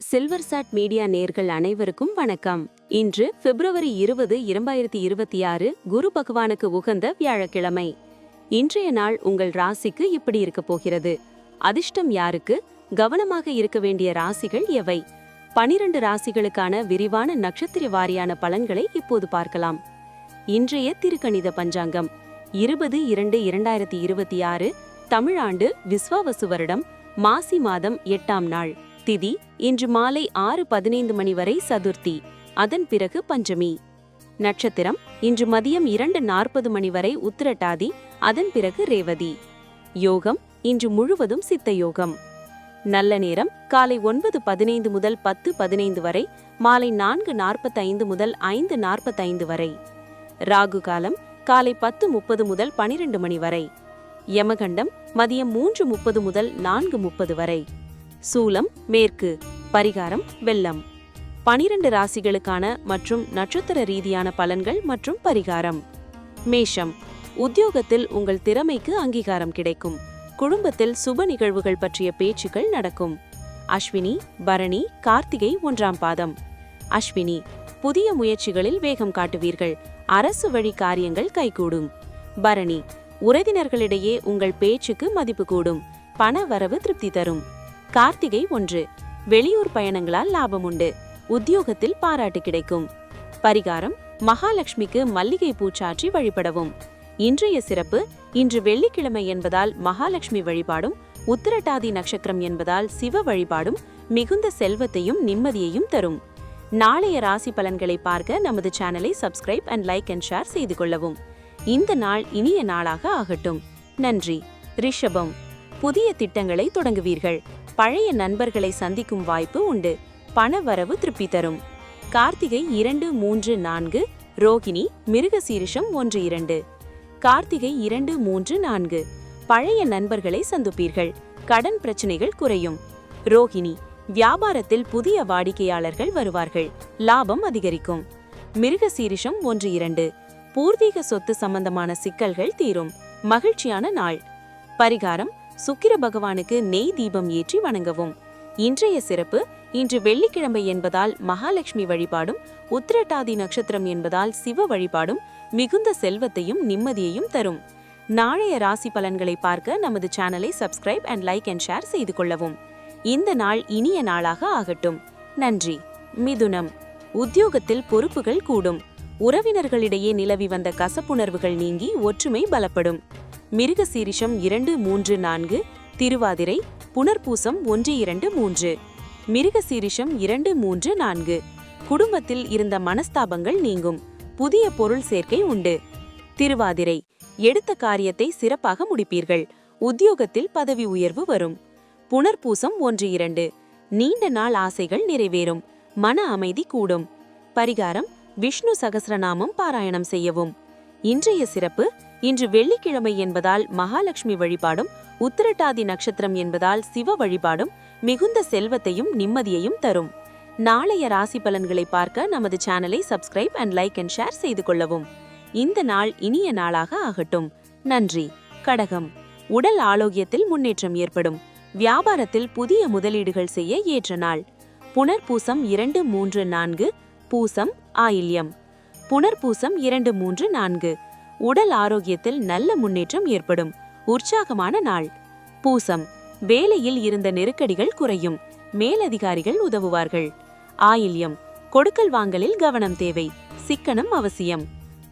Silver chat media நேர்கள் அனைவருக்கும் வணக்கம். இன்று பிப்ரவரி இருபது இரண்டாயிரத்தி இருபத்தி ஆறு குரு பகவானுக்கு உகந்த வியாழக்கிழமை. இன்றைய நாள் உங்கள் ராசிக்கு இப்படி இருக்க போகிறது. அதிர்ஷ்டம் யாருக்கு? கவனமாக இருக்க வேண்டிய ராசிகள் எவை? பனிரெண்டு ராசிகளுக்கான விரிவான நட்சத்திர வாரியான பலன்களை இப்போது பார்க்கலாம். இன்றைய திருக்கணித பஞ்சாங்கம். இருபது இரண்டு இரண்டாயிரத்தி இருபத்தி ஆறு தமிழாண்டு விஸ்வாவசு வருடம் மாசி மாதம் எட்டாம் நாள். திதி இன்று மாலை ஆறு பதினைந்து மணி வரை சதுர்த்தி. அதன் பிறகு பஞ்சமி. நட்சத்திரம் இன்று மதியம் இரண்டு நாற்பது மணி வரை உத்திரட்டாதி அதன் பிறகு ரேவதி. யோகம் இன்று முழுவதும் சித்த யோகம். நல்ல நேரம் காலை ஒன்பது பதினைந்து முதல் பத்து பதினைந்து வரை மாலை நான்கு நாற்பத்தைந்து முதல் ஐந்து நாற்பத்தைந்து வரை. ராகு காலம் காலை பத்து முப்பது முதல் பனிரெண்டு மணி வரை. யமகண்டம் மதியம் மூன்று முப்பது முதல் நான்கு முப்பது வரை. சூலம் மேற்கு பரிகாரம் வெள்ளம். பனிரெண்டு ராசிகளுக்கான மற்றும் நட்சத்திர ரீதியான பலன்கள் மற்றும் பரிகாரம். மேஷம். உத்தியோகத்தில் உங்கள் திறமைக்கு அங்கீகாரம் கிடைக்கும். குடும்பத்தில் சுப நிகழ்வுகள் பற்றிய பேச்சுக்கள் நடக்கும். அஸ்வினி பரணி கார்த்திகை ஒன்றாம் பாதம். அஸ்வினி புதிய முயற்சிகளில் வேகம் காட்டுவீர்கள். அரசு வழி காரியங்கள் கைகூடும். பரணி உறவினர்களிடையே உங்கள் பேச்சுக்கு மதிப்பு கூடும். பண வரவு திருப்தி தரும். கார்த்திகை ஒன்று. வெளியூர் பயணங்களால் லாபம் உண்டு. உத்தியோகத்தில் பாராட்டு கிடைக்கும். பரிகாரம் மகாலட்சுமிக்கு மல்லிகை பூச்சாற்றி வழிபடவும். இன்றைய சிறப்பு இன்று வெள்ளிக்கிழமை என்பதால் மகாலட்சுமி வழிபாடும் உத்திரட்டாதி நட்சத்திரம் என்பதால் சிவ வழிபாடும் மிகுந்த செல்வத்தையும் நிம்மதியையும் தரும். நாளைய ராசி பலன்களை பார்க்க நமது சேனலை subscribe and like and share செய்து கொள்ளவும். இந்த நாள் இனிய நாளாக ஆகட்டும். நன்றி. ரிஷபம். புதிய திட்டங்களை தொடங்குவீர்கள். பழைய நண்பர்களை சந்திக்கும் வாய்ப்பு உண்டு. பண வரவு திருப்தி தரும். கார்த்திகை இரண்டு மூன்று நான்கு ரோகிணி மிருகசீரிஷம் ஒன்று இரண்டு. கார்த்திகை இரண்டு மூன்று நான்கு. பழைய நண்பர்களை சந்திப்பீர்கள். கடன் பிரச்சனைகள் குறையும். ரோகிணி வியாபாரத்தில் புதிய வாடிக்கையாளர்கள் வருவார்கள். லாபம் அதிகரிக்கும். மிருகசீரிஷம் ஒன்று இரண்டு. பூர்வீக சொத்து சம்பந்தமான சிக்கல்கள் தீரும். மகிழ்ச்சியான நாள். பரிகாரம் சுக்கிர பகவானுக்கு நெய் தீபம் ஏற்றி வணங்கவும். இன்றைய சிறப்பு இன்று வெள்ளிக்கிழமை என்பதால் மகாலட்சுமி வழிபாடும் உத்திரட்டாதி நட்சத்திரம் என்பதால் சிவ வழிபாடும் மிகுந்த செல்வத்தையும் நிம்மதியையும் தரும். நாளைய ராசி பலன்களை பார்க்க நமது சேனலை subscribe and like and share செய்து கொள்ளவும். இந்த நாள் இனிய நாளாக ஆகட்டும். நன்றி. மிதுனம். உத்தியோகத்தில் பொறுப்புகள் கூடும். உறவினர்களிடையே நிலவி வந்த கசப்புணர்வுகள் நீங்கி ஒற்றுமை பலப்படும். மிருகசீரிஷம் இரண்டு மூன்று நான்கு திருவாதிரை புனர்பூசம் ஒன்று இரண்டு மூன்று. மிருகசீரிஷம் இரண்டு மூன்று நான்கு. குடும்பத்தில் இருந்த மனஸ்தாபங்கள் நீங்கும். புதிய பொருள் சேர்க்கை உண்டு. திருவாதிரை எடுத்த காரியத்தை சிறப்பாக முடிப்பீர்கள். உத்தியோகத்தில் பதவி உயர்வு வரும். புனர்பூசம் ஒன்று இரண்டு. நீண்ட நாள் ஆசைகள் நிறைவேறும். மன அமைதி கூடும். பரிகாரம் விஷ்ணு சகசிரநாமம் பாராயணம் செய்யவும். இன்றைய சிறப்பு இன்று வெள்ளிக்கிழமை என்பதால் மகாலட்சுமி வழிபாடும் உத்திரட்டாதி நட்சத்திரம் என்பதால் சிவ வழிபாடும் மிகுந்த செல்வத்தையும் நிம்மதியையும் தரும். நாளைய ராசி பலன்களை பார்க்க நமது சேனலை subscribe and like and share செய்து கொள்ளவும். இந்த நாள் இனிய நாளாக ஆகட்டும். நன்றி. கடகம். உடல் ஆரோக்கியத்தில் முன்னேற்றம் ஏற்படும். வியாபாரத்தில் புதிய முதலீடுகள் செய்ய ஏற்ற நாள். புனர்பூசம் இரண்டு மூன்று நான்கு பூசம் ஆயில்யம். புனர்பூசம் இரண்டு மூன்று நான்கு. உடல் ஆரோக்கியத்தில் நல்ல முன்னேற்றம் ஏற்படும். உற்சாகமான நாள். பூசம். வேலையில் இருந்த நெருக்கடிகள் குறையும். மேலதிகாரிகள் உதவுவார்கள். ஆயில்யம். கொடுக்கல் வாங்கலில் கவனம் தேவை. சிக்கனம் அவசியம்.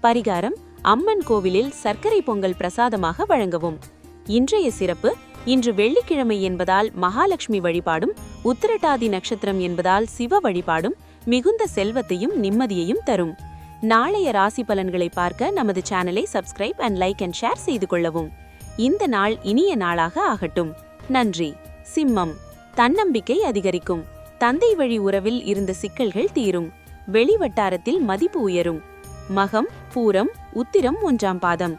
பரிகாரம். அம்மன் கோவிலில் சர்க்கரை பொங்கல் பிரசாதமாக வழங்கவும். இன்றைய சிறப்பு. இன்று வெள்ளிக்கிழமை என்பதால் மகாலட்சுமி வழிபாடும் உத்திரட்டாதி நட்சத்திரம் என்பதால் சிவ வழிபாடும் மிகுந்த செல்வத்தையும் நிம்மதியையும் தரும். நாளைய ராசி பலன்களை பார்க்க நமது சேனலை subscribe and like and share செய்து கொள்ளவும். இந்த நாள் இனிய நாளாக ஆகட்டும். நன்றி. சிம்மம். தன்னம்பிக்கை அதிகரிக்கும். தந்தை வழி உறவில் இருந்த சிக்கல்கள் தீரும். வெளிவட்டாரத்தில் மதிப்பு உயரும். மகம் பூரம் உத்திரம் ஒன்றாம் பாதம்.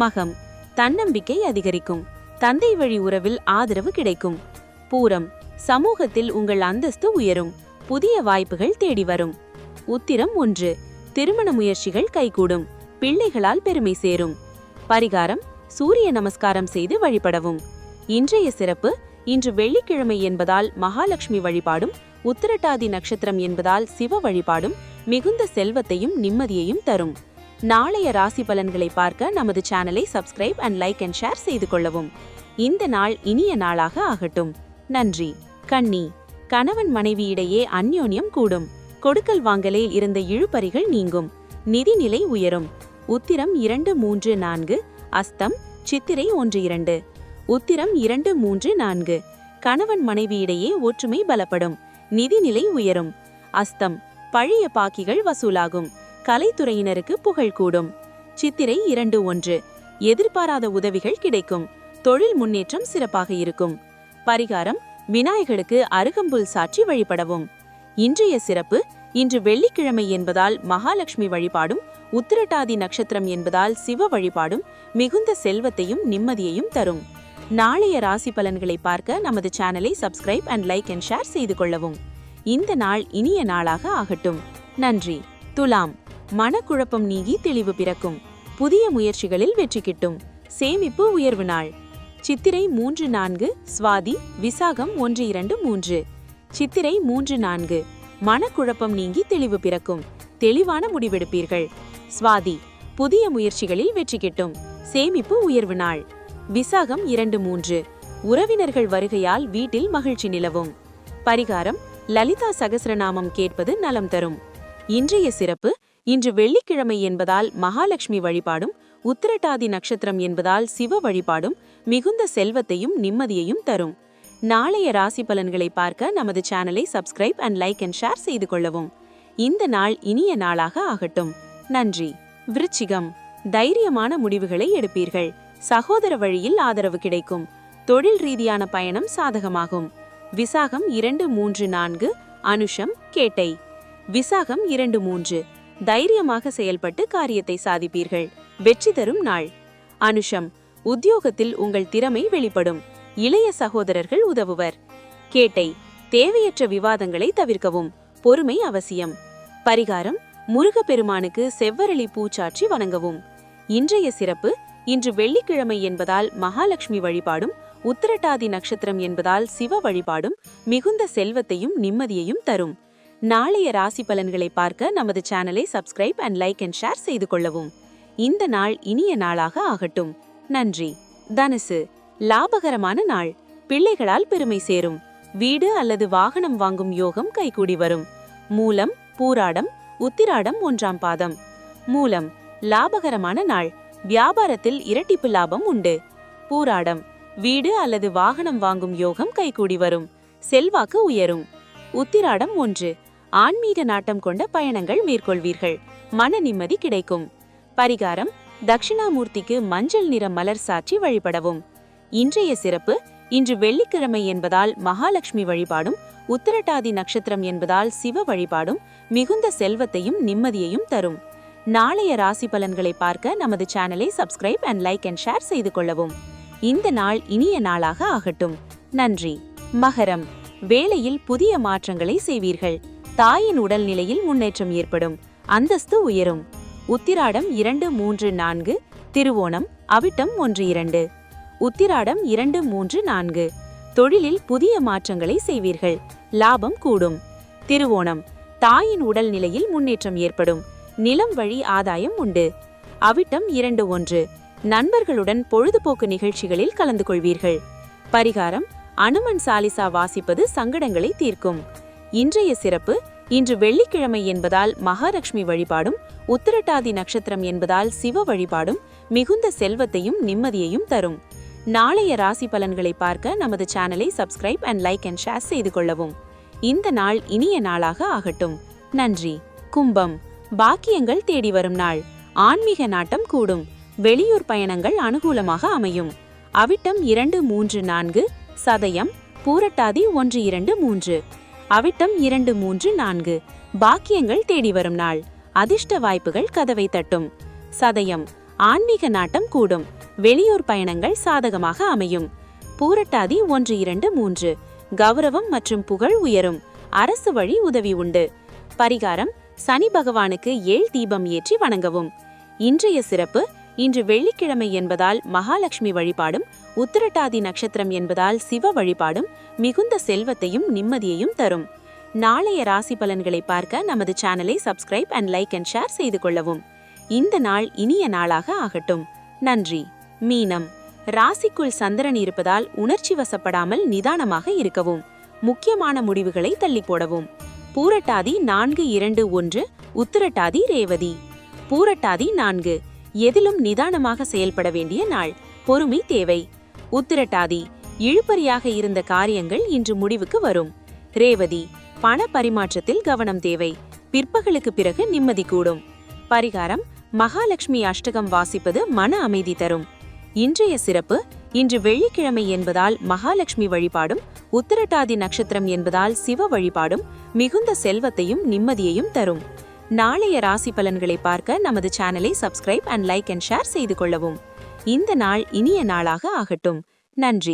மகம் தன்னம்பிக்கை அதிகரிக்கும். தந்தை வழி உறவில் ஆதரவு கிடைக்கும். பூரம் சமூகத்தில் உங்கள் அந்தஸ்து உயரும். புதிய வாய்ப்புகள் தேடி வரும். உத்திரம் ஒன்று. திருமண முயற்சிகள் கைகூடும். பிள்ளைகளால் பெருமை சேரும். பரிகாரம் சூரிய நமஸ்காரம் செய்து வழிபடவும். இன்றைய சிறப்பு இன்று வெள்ளிக்கிழமை என்பதால் மகாலட்சுமி வழிபாடும் உத்திரட்டாதி நட்சத்திரம் என்பதால் சிவ வழிபாடும் மிகுந்த செல்வத்தையும் நிம்மதியையும் தரும். நாளைய ராசி பலன்களை பார்க்க நமது சேனலை subscribe and like and share செய்து கொள்ளவும். இந்த நாள் இனிய நாளாக ஆகட்டும். நன்றி. கன்னி. கணவன் மனைவியிடையே அந்யோன்யம் கூடும். கொடுக்கல் வாங்கலில் இருந்த இழுபறிகள் நீங்கும். நிதிநிலை உயரும். உத்திரம் இரண்டு மூன்று நான்கு. அஸ்தம் சித்திரை ஒன்று இரண்டு. உத்திரம் இரண்டு மூன்று நான்கு. கணவன் மனைவியிடையே ஒற்றுமை பலப்படும். நிதிநிலை உயரும். அஸ்தம் பழைய பாக்கிகள் வசூலாகும். கலைத்துறையினருக்கு புகழ் கூடும். சித்திரை இரண்டு ஒன்று. எதிர்பாராத உதவிகள் கிடைக்கும். தொழில் முன்னேற்றம் சிறப்பாக இருக்கும். பரிகாரம் விநாயகருக்கு அருகம்புல் சாற்றி வழிபடவும். இன்றைய சிறப்பு இன்று வெள்ளிக்கிழமை என்பதால் மகாலட்சுமி வழிபாடும் உத்திரட்டாதி நட்சத்திரம் என்பதால் சிவ வழிபாடும் மிகுந்த செல்வத்தையும் நிம்மதியையும் தரும். நாளைய ராசி பலன்களை பார்க்க நமது சேனலை subscribe and like and share செய்து கொள்ளவும். இந்த நாள் இனிய நாளாக ஆகட்டும். நன்றி. துலாம். மனக்குழப்பம் நீங்கி தெளிவு பிறக்கும். புதிய முயற்சிகளில் வெற்றி கிட்டும். சேமிப்பு உயர்வு நாள். சித்திரை மூன்று நான்கு சுவாதி விசாகம் ஒன்று இரண்டு மூன்று. சித்திரை மூன்று நான்கு. மனக்குழப்பம் நீங்கி தெளிவு பிறக்கும். தெளிவான முடிவெடுப்பீர்கள். சுவாதி புதிய முயற்சிகளில் வெற்றி கிட்டும். சேமிப்பு உயர்வு நாள். விசாகம் இரண்டு மூன்று. உறவினர்கள் வருகையால் வீட்டில் மகிழ்ச்சி நிலவும். பரிகாரம் லலிதா சகசரநாமம் கேட்பது நலம் தரும். இன்றைய சிறப்பு இன்று வெள்ளிக்கிழமை என்பதால் மகாலட்சுமி வழிபாடும் உத்திரட்டாதி நட்சத்திரம் என்பதால் சிவ வழிபாடும் மிகுந்த செல்வத்தையும் நிம்மதியையும் தரும். நாளைய ராசி பலன்களை பார்க்க நமது சேனலை subscribe and like and share செய்து கொள்ளவும். இந்த நாள் இனிய நாளாக ஆகட்டும். நன்றி. விருச்சிகம். தைரியமான முடிவுகளை எடுப்பீர்கள். சகோதர வழியில் ஆதரவு கிடைக்கும். தொழில் ரீதியான பயணம் சாதகமாகும். விசாகம் இரண்டு மூன்று நான்கு அனுஷம் கேட்டை. விசாகம் இரண்டு மூன்று. தைரியமாக செயல்பட்டு காரியத்தை சாதிப்பீர்கள். வெற்றி தரும் நாள். அனுஷம். உத்தியோகத்தில் உங்கள் திறமை வெளிப்படும். இளைய சகோதரர்கள் உதவுவர். கேட்டை தேவையற்ற விவாதங்களை தவிர்க்கவும் பொறுமை அவசியம். பரிகாரம் முருகப்பெருமானுக்கு செவ்வரளி பூச்சாற்றி வணங்கவும். இன்றைய சிறப்பு இன்று வெள்ளிக்கிழமை என்பதால் மகாலட்சுமி வழிபாடும் உத்திரட்டாதி நட்சத்திரம் என்பதால் சிவ வழிபாடும் மிகுந்த செல்வத்தையும் நிம்மதியையும் தரும். நாளைய ராசி பலன்களை பார்க்க நமது சேனலை subscribe and like and share செய்து கொள்ளவும். இந்த நாள் இனிய நாளாக ஆகட்டும். நன்றி. தனுசு. லாபகரமான நாள். பிள்ளைகளால் பெருமை சேரும். வீடு அல்லது வாகனம் வாங்கும் யோகம் கைகூடி வரும். மூலம் பூராடம் உத்திராடம் ஒன்றாம் பாதம். மூலம் லாபகரமான நாள். வியாபாரத்தில் இரட்டிப்பு லாபம் உண்டு. பூராடம் வீடு அல்லது வாகனம் வாங்கும் யோகம் கைகூடி வரும். செல்வாக்கு உயரும். உத்திராடம் ஒன்று. ஆன்மீக நாட்டம் கொண்ட பயணங்கள் மேற்கொள்வீர்கள். மன நிம்மதி கிடைக்கும். பரிகாரம் தட்சிணாமூர்த்திக்கு மஞ்சள் நிற மலர் சாற்றி வழிபடவும். இன்றைய சிறப்பு இன்று வெள்ளிக்கிழமை என்பதால் மகாலட்சுமி வழிபாடும் உத்திரட்டாதி நட்சத்திரம் என்பதால் சிவ வழிபாடும் மிகுந்த செல்வத்தையும் நிம்மதியையும் தரும். நாளைய ராசி பலன்களை பார்க்க நமது சேனலை subscribe and like and share செய்து கொள்ளவும். இந்த நாள் இனிய நாளாக ஆகட்டும். நன்றி. மகரம். வேலையில் புதிய மாற்றங்களை செய்வீர்கள். தாயின் உடல்நிலையில் முன்னேற்றம் ஏற்படும். அந்தஸ்து உயரும். உத்திராடம் இரண்டு மூன்று நான்கு. திருவோணம் அவிட்டம் ஒன்று இரண்டு. உத்திராடம் இரண்டு மூன்று நான்கு. தொழிலில் புதிய மாற்றங்களை செய்வீர்கள். லாபம் கூடும். திருவோணம். தாயின் உடல் நிலையில் முன்னேற்றம் ஏற்படும். நிலம் வழி ஆதாயம் உண்டு. அவிட்டம் இரண்டு ஒன்று. நண்பர்களுடன் பொழுதுபோக்கு நிகழ்ச்சிகளில் கலந்து கொள்வீர்கள். பரிகாரம். அனுமன் சாலிசா வாசிப்பது சங்கடங்களை தீர்க்கும். இன்றைய சிறப்பு. இன்று வெள்ளிக்கிழமை என்பதால் மகாலட்சுமி வழிபாடும் உத்திரட்டாதி நட்சத்திரம் என்பதால் சிவ வழிபாடும் மிகுந்த செல்வத்தையும் நிம்மதியையும் தரும். நாளைய ராசி பலன்களை பார்க்க நமது சேனலை subscribe and like and share செய்து கொள்ளவும். இந்த நாள் இனிய நாளாக ஆகட்டும். நன்றி. கும்பம். பாக்கியங்கள் தேடி வரும் நாள். ஆன்மீக நாட்டம் கூடும். வெளியூர் பயணங்கள் அனுகூலமாக அமையும். அவிட்டம் இரண்டு மூன்று நான்கு சதயம் பூரட்டாதி ஒன்று இரண்டு மூன்று. அவிட்டம் இரண்டு மூன்று நான்கு. பாக்கியங்கள் தேடி வரும் நாள். அதிர்ஷ்ட வாய்ப்புகள் கதவை தட்டும். சதயம் ஆன்மீக நாட்டம் கூடும். வெளியூர் பயணங்கள் சாதகமாக அமையும். பூரட்டாதி ஒன்று இரண்டு மூன்று. கௌரவம் மற்றும் புகழ் உயரும். அரசு வழி உதவி உண்டு. பரிகாரம் சனி பகவானுக்கு ஏழ் தீபம் ஏற்றி வணங்கவும். இன்றைய சிறப்பு இன்று வெள்ளிக்கிழமை என்பதால் மகாலட்சுமி வழிபாடும் உத்திரட்டாதி நட்சத்திரம் என்பதால் சிவ வழிபாடும் மிகுந்த செல்வத்தையும் நிம்மதியையும் தரும். நாளைய ராசி பலன்களை பார்க்க நமது சேனலை subscribe and like and share செய்து கொள்ளவும். இந்த நாள் இனிய நாளாக ஆகட்டும். நன்றி. மீனம். ராசிக்குள் சந்திரன் இருப்பதால் உணர்ச்சி வசப்படாமல் நிதானமாக இருக்கவும் முக்கியமான முடிவுகளை தள்ளி போடவும். பூரட்டாதி நான்கு இரண்டு ஒன்று உத்திரட்டாதி ரேவதி. பூரட்டாதி நான்கு. எதிலும் நிதானமாக செயல்பட வேண்டிய நாள். பொறுமை தேவை. உத்திரட்டாதி. இழுபறியாக இருந்த காரியங்கள் இன்று முடிவுக்கு வரும். ரேவதி. பண பரிமாற்றத்தில் கவனம் தேவை. பிற்பகலுக்கு பிறகு நிம்மதி கூடும். பரிகாரம் மகாலட்சுமி அஷ்டகம் வாசிப்பது மன அமைதி தரும். இன்றைய சிறப்பு இன்று வெள்ளிக்கிழமை என்பதால் மகாலட்சுமி வழிபாடும் உத்திரட்டாதி நட்சத்திரம் என்பதால் சிவ வழிபாடும் மிகுந்த செல்வத்தையும் நிம்மதியையும் தரும். நாளைய ராசி பலன்களை பார்க்க நமது சேனலை subscribe and like and share செய்து கொள்ளவும். இந்த நாள் இனிய நாளாக ஆகட்டும். நன்றி.